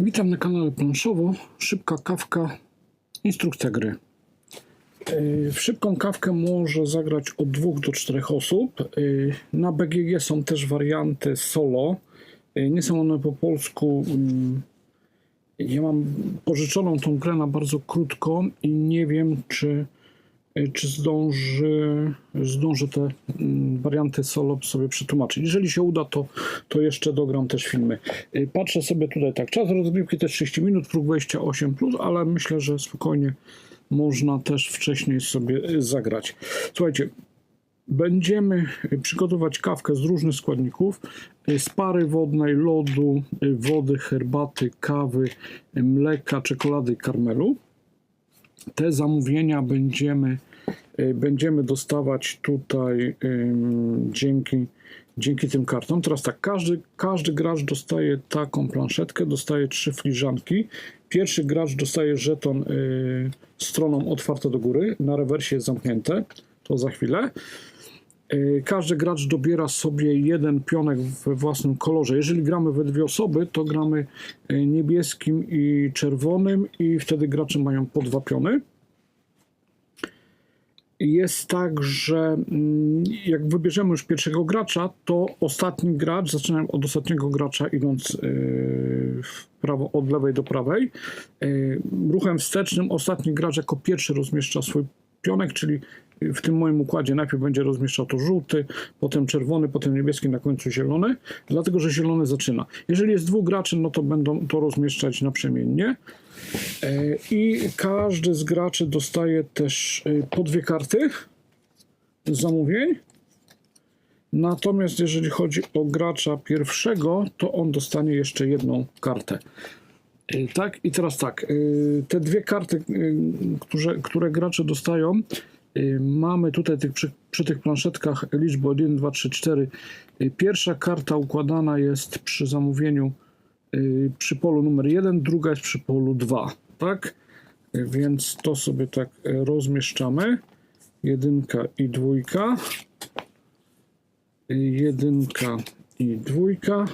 Witam na kanale Planszowo. Szybka kawka, instrukcja gry. Yy, W szybką kawkę może zagrać od dwóch do czterech osób. Yy, Na BGG są też warianty solo. Yy, Nie są one po polsku. Ja mam pożyczoną tą grę na bardzo krótko i nie wiem, czy, czy zdąży, zdążę te mm, warianty solo sobie przetłumaczyć. Jeżeli się uda, to, to jeszcze dogram też filmy. Yy, Patrzę sobie tutaj tak. Czas rozgrywki też 30 minut, próg wejścia 8, ale myślę, że spokojnie można też wcześniej sobie y, zagrać. Słuchajcie, będziemy przygotować kawkę z różnych składników: z pary wodnej, lodu, wody, herbaty, kawy, mleka, czekolady i karmelu. Te zamówienia będziemy, y, będziemy dostawać tutaj dzięki, dzięki tym kartom. Teraz tak, każdy, każdy gracz dostaje taką planszetkę, dostaje trzy filiżanki. Pierwszy gracz dostaje żeton y, stroną otwarte do góry, na rewersie jest zamknięte, to za chwilę. Y, Każdy gracz dobiera sobie jeden pionek we własnym kolorze. Jeżeli gramy we dwie osoby, to gramy y, niebieskim i czerwonym i wtedy gracze mają po dwa piony. Jest tak, że mm, jak wybierzemy już pierwszego gracza, to ostatni gracz, zaczynam od ostatniego gracza idąc yy, w prawo od lewej do prawej. Ruchem wstecznym ostatni gracz jako pierwszy rozmieszcza swój pionek, czyli w tym moim układzie najpierw będzie rozmieszczał to żółty, potem czerwony, potem niebieski, na końcu zielony, dlatego że zielony zaczyna. Jeżeli jest dwóch graczy, no to będą to rozmieszczać naprzemiennie. E, I każdy z graczy dostaje też e, po dwie karty z zamówień. Natomiast jeżeli chodzi o gracza pierwszego, to on dostanie jeszcze jedną kartę. E, Tak, i teraz tak. Te dwie karty, które, które gracze dostają, mamy tutaj tych, przy, przy tych planszetkach liczbę od 1, 2, 3, 4. E, Pierwsza karta układana jest przy zamówieniu y, przy polu numer 1, druga jest przy polu 2, tak? Y, Więc to sobie tak y, rozmieszczamy. Jedynka i dwójka. Y, Jedynka i dwójka.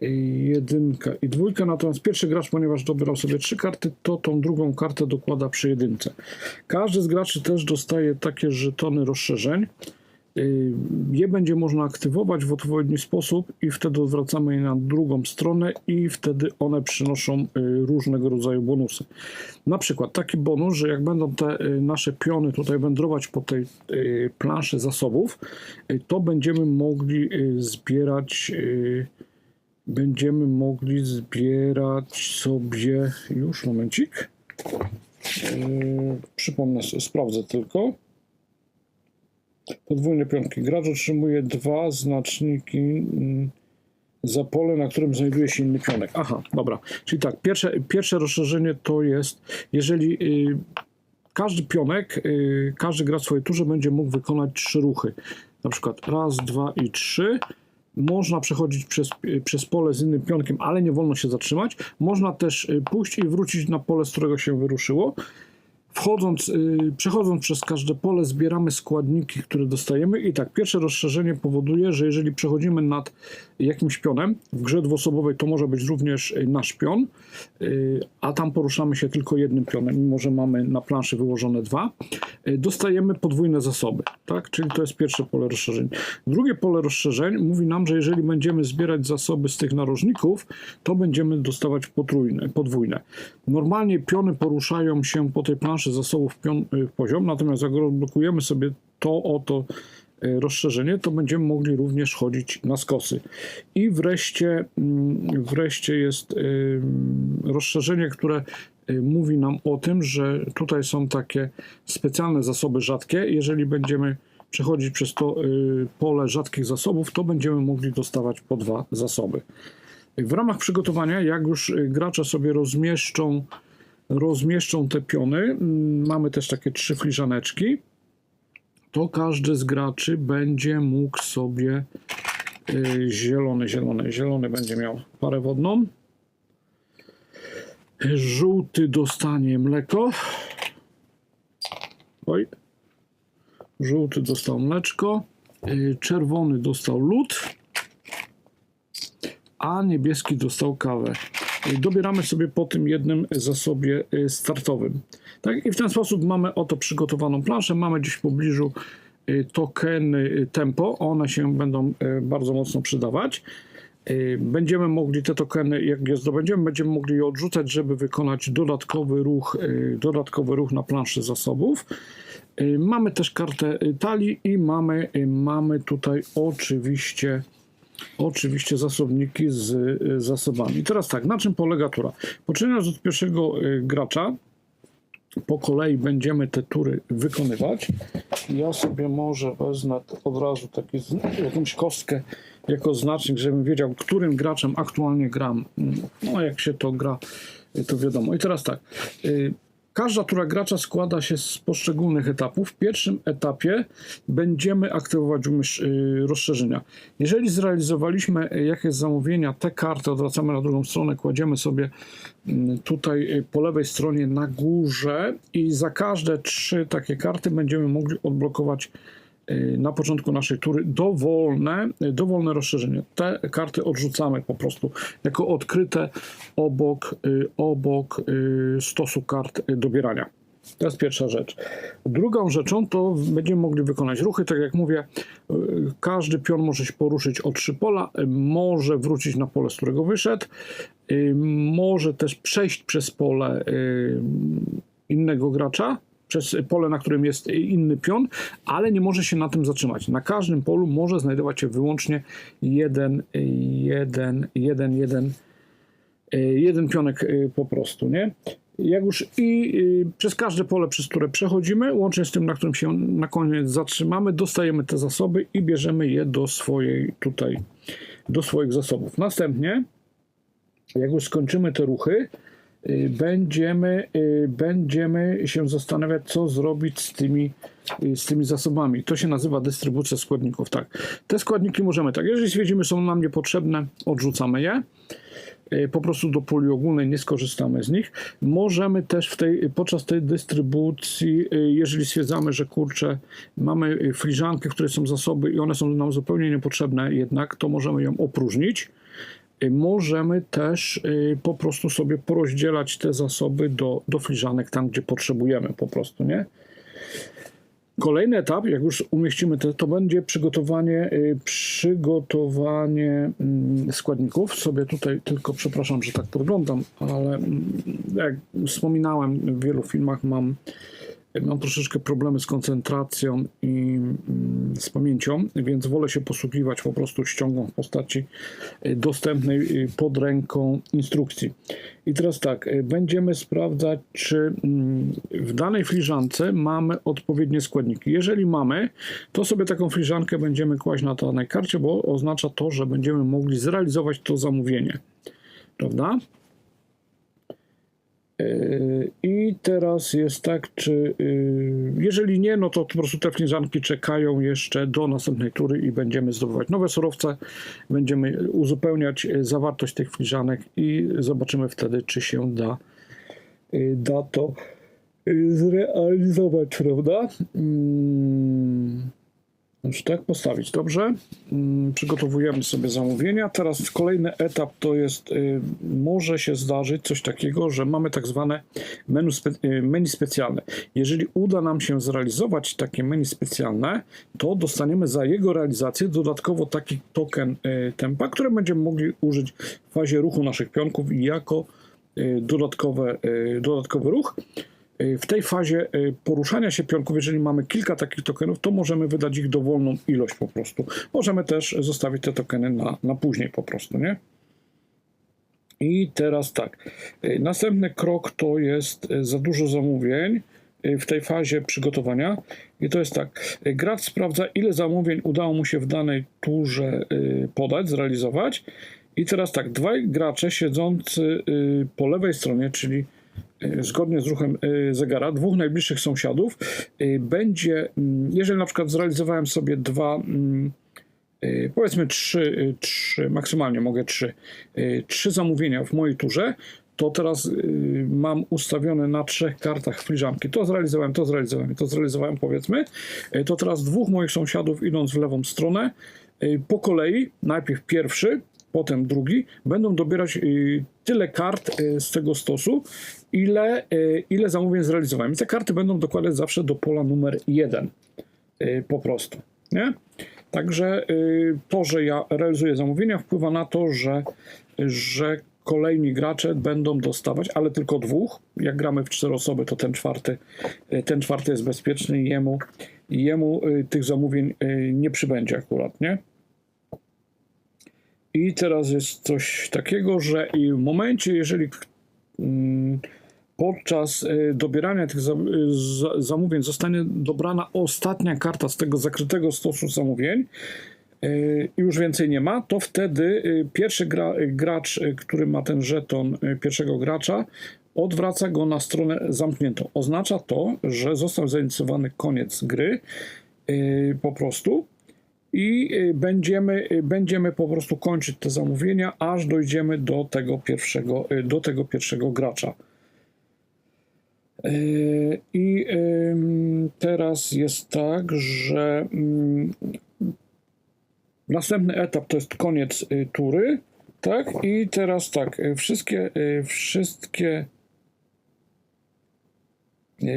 Jedynka i dwójka. Natomiast pierwszy gracz, ponieważ dobierał sobie trzy karty, to tą drugą kartę dokłada przy jedynce. Każdy z graczy też dostaje takie żetony rozszerzeń. Y, Je będzie można aktywować w odpowiedni sposób i wtedy odwracamy je na drugą stronę i wtedy one przynoszą y, różnego rodzaju bonusy. Na przykład taki bonus, że jak będą te y, nasze piony tutaj wędrować po tej planszy zasobów, to będziemy mogli zbierać będziemy mogli zbierać sobie już momencik. Yy, przypomnę, sprawdzę tylko. Podwójne pionki. Gracz otrzymuje dwa znaczniki mm, za pole, na którym znajduje się inny pionek. Aha, dobra. Czyli tak, pierwsze, pierwsze rozszerzenie to jest, jeżeli y, każdy pionek, y, każdy gracz w swojej turze będzie mógł wykonać trzy ruchy. Na przykład raz, dwa i trzy. Można przechodzić przez, przez pole z innym pionkiem, ale nie wolno się zatrzymać. Można też y, pójść i wrócić na pole, z którego się wyruszyło. Wchodząc, y, przechodząc przez każde pole, zbieramy składniki, które dostajemy. I tak, pierwsze rozszerzenie powoduje, że jeżeli przechodzimy nad jakimś pionem, w grze dwuosobowej to może być również y, nasz pion, y, a tam poruszamy się tylko jednym pionem, mimo że mamy na planszy wyłożone dwa, y, dostajemy podwójne zasoby, tak? Czyli to jest pierwsze pole rozszerzeń. Drugie pole rozszerzeń mówi nam, że jeżeli będziemy zbierać zasoby z tych narożników, to będziemy dostawać potrójne, podwójne. Normalnie piony poruszają się po tej planszy zasobów pion, poziom, natomiast jak rozblokujemy sobie to oto rozszerzenie, to będziemy mogli również chodzić na skosy. I wreszcie, mm, wreszcie jest y, rozszerzenie, które y, mówi nam o tym, że tutaj są takie specjalne zasoby rzadkie. Jeżeli będziemy przechodzić przez to pole rzadkich zasobów, to będziemy mogli dostawać po dwa zasoby. W ramach przygotowania, jak już gracze sobie rozmieszczą, rozmieszczą te piony, mm, mamy też takie trzy fliżaneczki, to każdy z graczy będzie mógł sobie y, zielony, zielony, zielony będzie miał parę wodną. Żółty dostanie mleko. Oj. Żółty dostał mleczko. y, Czerwony dostał lód. a niebieski dostał kawę. Dobieramy sobie po tym jednym zasobie y, startowym. Tak? I w ten sposób mamy oto przygotowaną planszę. Mamy gdzieś w pobliżu y, tokeny y, tempo. One się będą bardzo mocno przydawać. Będziemy mogli te tokeny, jak je zdobędziemy, będziemy mogli je odrzucać, żeby wykonać dodatkowy ruch, dodatkowy ruch na planszy zasobów. Mamy też kartę talii i mamy, mamy tutaj oczywiście oczywiście zasobniki z y, zasobami. Teraz tak, na czym polega tura? Poczynając od pierwszego y, gracza, po kolei będziemy te tury wykonywać. Ja sobie może wezmę od razu taki, jakąś kostkę jako znacznik, żebym wiedział, którym graczem aktualnie gram. No, jak się to gra, to wiadomo. I teraz tak. y, Każda tura gracza składa się z poszczególnych etapów. W pierwszym etapie będziemy aktywować umysł y, rozszerzenia. Jeżeli zrealizowaliśmy y, jakieś zamówienia, te karty odwracamy na drugą stronę, kładziemy sobie mm, tutaj y, po lewej stronie na górze i za każde trzy takie karty będziemy mogli odblokować na początku naszej tury dowolne, y, dowolne rozszerzenie. Te karty odrzucamy po prostu jako odkryte obok, y, obok y, stosu kart y, dobierania. To jest pierwsza rzecz. Drugą rzeczą to będziemy mogli wykonać ruchy. Tak jak mówię, y, każdy pion może się poruszyć o trzy pola, y, może wrócić na pole, z którego wyszedł, y, może też przejść przez pole y, innego gracza, przez pole, na którym jest inny pion, ale nie może się na tym zatrzymać. Na każdym polu może znajdować się wyłącznie jeden, jeden, jeden, jeden, y, jeden pionek y, po prostu, nie? Jak już i y, przez każde pole, przez które przechodzimy, łącznie z tym, na którym się na koniec zatrzymamy, dostajemy te zasoby i bierzemy je do swojej tutaj, do swoich zasobów. Następnie, jak już skończymy te ruchy, będziemy, y, będziemy się zastanawiać, co zrobić z tymi, y, z tymi zasobami. To się nazywa dystrybucja składników. Tak. Te składniki możemy tak, jeżeli stwierdzimy, są nam niepotrzebne, odrzucamy je. Y, Po prostu do puli ogólnej nie skorzystamy z nich. Możemy też w tej, podczas tej dystrybucji, y, jeżeli stwierdzamy, że kurczę, mamy y, filiżanki, w której są zasoby i one są nam zupełnie niepotrzebne, jednak to możemy ją opróżnić. Y, Możemy też y, po prostu sobie porozdzielać te zasoby do, do filiżanek tam, gdzie potrzebujemy po prostu, nie? Kolejny etap, jak już umieścimy te, to będzie przygotowanie, y, przygotowanie mm, składników. Sobie tutaj tylko, przepraszam, że tak podglądam, ale mm, jak wspominałem, w wielu filmach mam, mam troszeczkę problemy z koncentracją i mm, z pamięcią, więc wolę się posługiwać po prostu ściągą w postaci y, dostępnej y, pod ręką instrukcji. I teraz tak, y, będziemy sprawdzać, czy mm, w danej filiżance mamy odpowiednie składniki. Jeżeli mamy, to sobie taką filiżankę będziemy kłaść na danej karcie, bo oznacza to, że będziemy mogli zrealizować to zamówienie. Prawda? Yy, I teraz jest tak, czy yy, jeżeli nie, no to po prostu te filiżanki czekają jeszcze do następnej tury i będziemy zdobywać nowe surowce, będziemy uzupełniać yy, zawartość tych filiżanek i zobaczymy wtedy, czy się da, da to zrealizować, prawda? Mm. Znaczy tak postawić, dobrze? Mm, Przygotowujemy sobie zamówienia. Teraz kolejny etap to jest, y, może się zdarzyć coś takiego, że mamy tak zwane menu, spe, y, menu specjalne. Jeżeli uda nam się zrealizować takie menu specjalne, to dostaniemy za jego realizację dodatkowo taki token y, tempa, który będziemy mogli użyć w fazie ruchu naszych pionków jako dodatkowe, dodatkowy ruch. W tej fazie y, poruszania się pionków, jeżeli mamy kilka takich tokenów, to możemy wydać ich dowolną ilość po prostu. Możemy też zostawić te tokeny na, na później po prostu, nie? I teraz tak. y, Następny krok to jest za dużo zamówień w tej fazie przygotowania. I to jest tak. Gracz sprawdza, ile zamówień udało mu się w danej turze podać, zrealizować. I teraz tak, dwaj gracze siedzący po lewej stronie, czyli zgodnie z ruchem y, zegara, dwóch najbliższych sąsiadów y, będzie, mm, jeżeli na przykład zrealizowałem sobie dwa, mm, powiedzmy trzy, trzy, maksymalnie mogę trzy, trzy zamówienia w mojej turze, to teraz mam ustawione na trzech kartach filiżanki. To zrealizowałem, to zrealizowałem, to zrealizowałem powiedzmy. To teraz dwóch moich sąsiadów idąc w lewą stronę, po kolei, najpierw pierwszy, potem drugi, będą dobierać tyle kart z tego stosu, ile, y, ile zamówień zrealizowałem. I te karty będą dokładać zawsze do pola numer jeden y, po prostu. Nie? Także y, to, że ja realizuję zamówienia, wpływa na to, że, że kolejni gracze będą dostawać, ale tylko dwóch. Jak gramy w cztery osoby, to ten czwarty, ten czwarty jest bezpieczny i jemu, jemu tych zamówień nie przybędzie akurat, nie? I teraz jest coś takiego, że i w momencie, jeżeli mm, podczas y, dobierania tych za- zamówień zostanie dobrana ostatnia karta z tego zakrytego stosu zamówień y, i już więcej nie ma, to wtedy pierwszy gra, gracz, który ma ten żeton pierwszego gracza, odwraca go na stronę zamkniętą. Oznacza to, że został zainicjowany koniec gry po prostu i będziemy, będziemy po prostu kończyć te zamówienia, aż dojdziemy do tego pierwszego, do tego pierwszego gracza. Y, I teraz jest tak, że ym, następny etap to jest koniec y, tury, tak? I teraz tak, y, wszystkie, y, wszystkie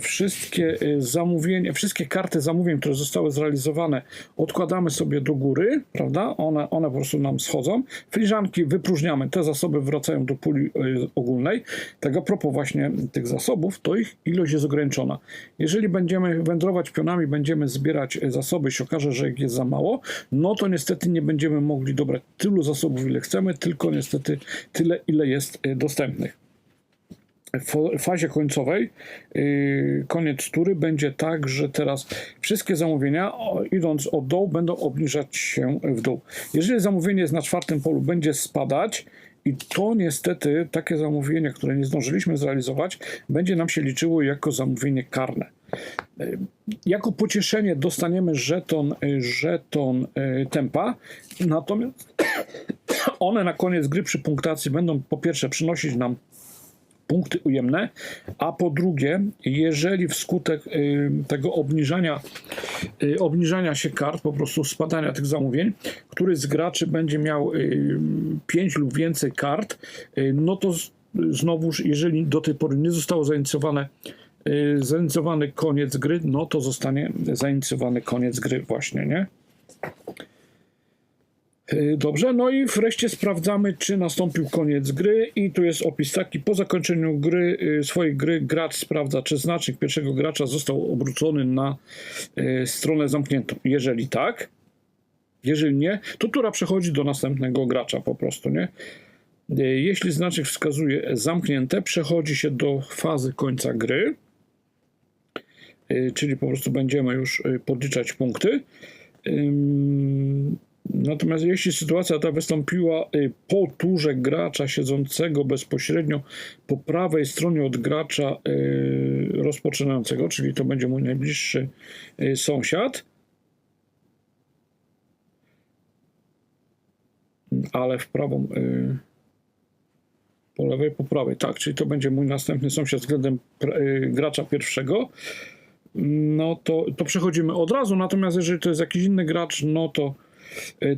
wszystkie y, zamówienia, wszystkie karty zamówień, które zostały zrealizowane, odkładamy sobie do góry, prawda? One, one po prostu nam schodzą. Filiżanki wypróżniamy, te zasoby wracają do puli y, ogólnej. Tak a propos właśnie tych zasobów, to ich ilość jest ograniczona. Jeżeli będziemy wędrować pionami, będziemy zbierać zasoby, się okaże, że ich jest za mało, no to niestety nie będziemy mogli dobrać tylu zasobów, ile chcemy, tylko niestety tyle, ile jest dostępnych w fazie końcowej, yy, koniec tury, będzie tak, że teraz wszystkie zamówienia, idąc od dołu, będą obniżać się w dół. Jeżeli zamówienie na czwartym polu, będzie spadać. I to niestety takie zamówienie, które nie zdążyliśmy zrealizować, będzie nam się liczyło jako zamówienie karne. Yy, Jako pocieszenie dostaniemy żeton, yy, żeton tempa, natomiast one na koniec gry przy punktacji będą po pierwsze przynosić nam punkty ujemne, a po drugie, jeżeli wskutek y, tego obniżania, y, obniżania się kart, po prostu spadania tych zamówień, który z graczy będzie miał 5 lub więcej kart, y, no to z, znowuż, jeżeli do tej pory nie zostało zainicjowane y, zainicjowany koniec gry, no to zostanie zainicjowany koniec gry właśnie, nie? Y, Dobrze, no i wreszcie sprawdzamy, czy nastąpił koniec gry i tu jest opis taki. Po zakończeniu gry, y, swojej gry gracz sprawdza, czy znacznik pierwszego gracza został obrócony na y, stronę zamkniętą. Jeżeli tak, jeżeli nie, to tura przechodzi do następnego gracza po prostu, nie? Jeśli znacznik wskazuje zamknięte, przechodzi się do fazy końca gry, czyli po prostu będziemy już podliczać punkty. Natomiast jeśli sytuacja ta wystąpiła y, po turze gracza siedzącego bezpośrednio po prawej stronie od gracza y, rozpoczynającego, czyli to będzie mój najbliższy y, sąsiad, ale w prawą, po lewej, po prawej, tak, czyli to będzie mój następny sąsiad względem gracza pierwszego, no to, to przechodzimy od razu, natomiast jeżeli to jest jakiś inny gracz, no to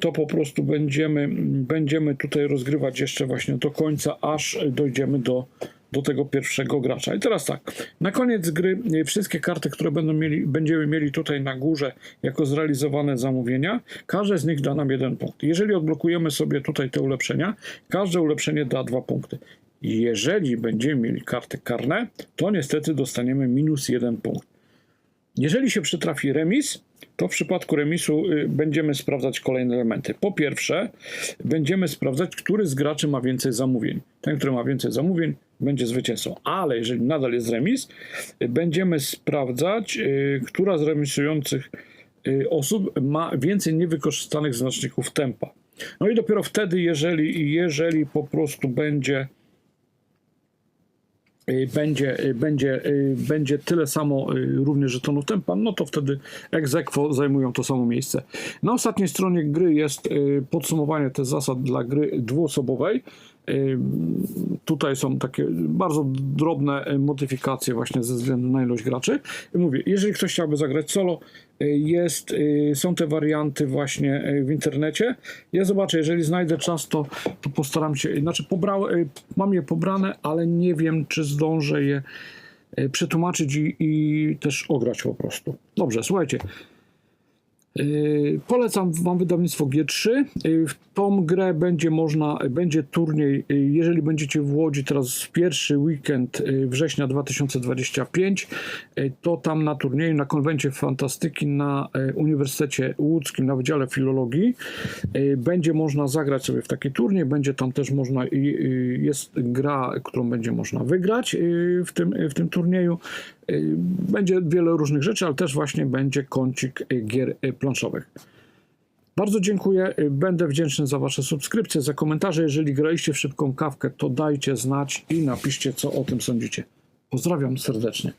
to po prostu będziemy, będziemy tutaj rozgrywać jeszcze właśnie do końca, aż dojdziemy do, do tego pierwszego gracza. I teraz tak, na koniec gry y, wszystkie karty, które będą mieli, będziemy mieli tutaj na górze jako zrealizowane zamówienia, każde z nich da nam jeden punkt. Jeżeli odblokujemy sobie tutaj te ulepszenia, każde ulepszenie da dwa punkty. Jeżeli będziemy mieli karty karne, to niestety dostaniemy minus jeden punkt. Jeżeli się przytrafi remis, to w przypadku remisu y, będziemy sprawdzać kolejne elementy. Po pierwsze, będziemy sprawdzać, który z graczy ma więcej zamówień. Ten, który ma więcej zamówień, będzie zwycięzcą. Ale jeżeli nadal jest remis, y, będziemy sprawdzać, y, która z remisujących osób ma więcej niewykorzystanych znaczników tempa. No i dopiero wtedy, jeżeli, jeżeli po prostu będzie będzie, y, będzie, y, będzie tyle samo y, również żetonów tempa, no to wtedy aequo zajmują to samo miejsce. Na ostatniej stronie gry jest y, podsumowanie tych zasad dla gry dwuosobowej. Tutaj są takie bardzo drobne y, modyfikacje właśnie ze względu na ilość graczy. Mówię, jeżeli ktoś chciałby zagrać solo, y, jest, y, są te warianty właśnie w internecie. Ja zobaczę, jeżeli znajdę czas, to, to postaram się, znaczy pobrałem, mam je pobrane, ale nie wiem, czy zdążę je przetłumaczyć i, i też ograć po prostu. Dobrze, słuchajcie. Yy, Polecam Wam wydawnictwo G3. Yy, W tą grę będzie można, będzie turniej, yy, jeżeli będziecie w Łodzi teraz pierwszy weekend września 2025, yy, to tam na turnieju, na konwencie fantastyki na Uniwersytecie Łódzkim, na Wydziale Filologii, będzie można zagrać sobie w taki turniej, będzie tam też można, jest gra, którą będzie można wygrać w tym, w tym turnieju. Y, Będzie wiele różnych rzeczy, ale też właśnie będzie kącik y, gier y, planszowych. Bardzo dziękuję. Będę wdzięczny za Wasze subskrypcje, za komentarze. Jeżeli graliście w szybką kawkę, to dajcie znać i napiszcie, co o tym sądzicie. Pozdrawiam serdecznie.